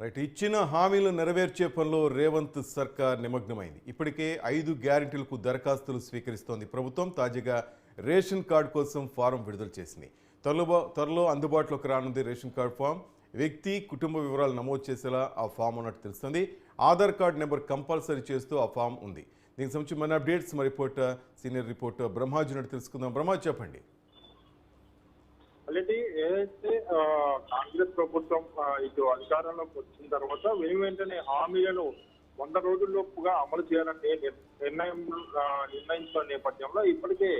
Right ఇచ్చిన హామీలు నెరవేర్చే పనిలో రేవంత్ సర్కార్ నిమగ్నమైంది. ఇప్పటికే ఐదు గ్యారెంటీలకు దరఖాస్తులు స్వీకరిస్తోంది. ప్రభుత్వం తాజాగా రేషన్ కార్డు కోసం ఫారం విడుదల చేసింది. త్వరలో త్వరలో అందుబాటులోకి రానుంది రేషన్ కార్డు ఫామ్. వ్యక్తి కుటుంబ వివరాలు నమోదు చేసేలా ఆ ఫామ్ ఉన్నట్టు తెలుస్తుంది. ఆధార్ కార్డు నెంబర్ కంపల్సరీ చేస్తూ ఆ ఫామ్ ఉంది. దీనికి సంబంధించి మన అప్డేట్స్ మా రిపోర్టర్ సీనియర్ రిపోర్టర్ బ్రహ్మాజునట్టు నుండి తెలుసుకుందాం. బ్రహ్మాజీ చెప్పండి. అలాగే ఏదైతే కాంగ్రెస్ ప్రభుత్వం ఇటు అధికారంలోకి వచ్చిన తర్వాత వెను వెంటనే హామీలను వంద రోజుల్లోపుగా అమలు చేయాలని నిర్ణయం నిర్ణయించిన నేపథ్యంలో ఇప్పటికే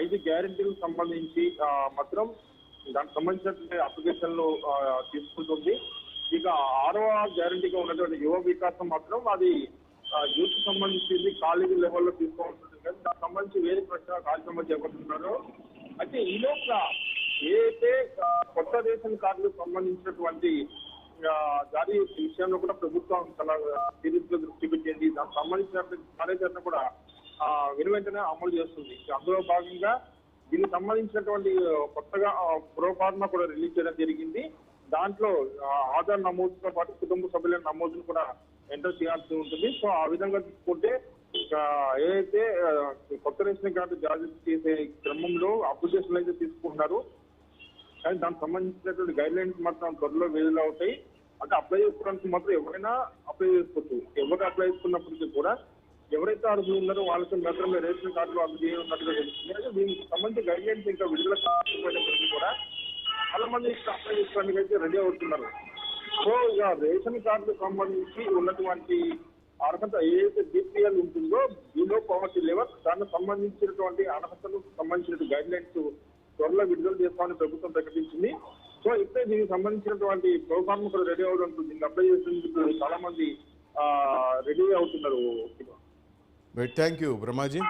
ఐదు గ్యారంటీలకు సంబంధించి మాత్రం దానికి సంబంధించినటువంటి అప్లికేషన్లు తీసుకుంటుంది. ఇక ఆరవ గ్యారెంటీగా ఉన్నటువంటి యువ వికాసం మాత్రం అది యూత్ సంబంధించింది కాలేజీ లెవెల్లో తీసుకోవాల్సింది కానీ దానికి సంబంధించి వేరే ప్రశ్న కార్యక్రమం చేపడుతున్నారు. అయితే ఈ ఏదైతే కొత్త రేషన్ కార్డులకు సంబంధించినటువంటి ఆ, జారీ విషయంలో కూడా ప్రభుత్వం చాలా సీరియస్గా దృష్టి పెట్టింది. దానికి సంబంధించినటువంటి కార్యాచరణ కూడా వెనువెంటనే అమలు చేస్తుంది. అందులో భాగంగా దీనికి సంబంధించినటువంటి కొత్తగా ప్రోఫార్మా కూడా రిలీజ్ చేయడం జరిగింది. దాంట్లో ఆధార్ నమోదుతో పాటు కుటుంబ సభ్యుల నమోదును కూడా ఎంటర్ చేయాల్సి ఉంటుంది. సో ఆ విధంగా తీసుకుంటే ఏదైతే కొత్త రేషన్ కార్డు జారీ చేసే క్రమంలో అప్లికేషన్లు అయితే తీసుకుంటున్నారు. కానీ దానికి సంబంధించినటువంటి గైడ్ లైన్స్ మాత్రం త్వరలో విడుదల అవుతాయి అంటే అప్లై చేసుకోవడానికి మాత్రం ఎవరైనా అప్లై చేసుకోవచ్చు. ఎవరు అప్లై చేసుకున్నప్పటికీ కూడా ఎవరైతే అర్హులు ఉన్నారో వాళ్ళకి మాత్రమే రేషన్ కార్డులు ఉన్నట్టుగా తెలుస్తుంది అయితే దీనికి సంబంధించి గైడ్ లైన్స్ ఇంకా విడుదల కాకపోయినప్పటికీ కూడా చాలా మంది ఇక్కడ అప్లై చేసుకోవడానికి అయితే రెడీ అవుతున్నారు. సో ఇక రేషన్ కార్డుకు సంబంధించి ఉన్నటువంటి అర్హత ఏదైతే బీపీఎల్ ఉంటుందో బిలో పవర్టీ లెవెల్ దానికి సంబంధించినటువంటి అర్హతలకు సంబంధించిన గైడ్ లైన్స్ త్వరలో విడుదల చేస్తామని ప్రభుత్వం ప్రకటించింది. సో ఇప్పుడే దీనికి సంబంధించినటువంటి ప్రోగ్రామ్ కూడా రెడీ అవడం దీన్ని అప్లై చేసేందుకు చాలా మంది రెడీ అవుతున్నారు. Thank you Brahmaji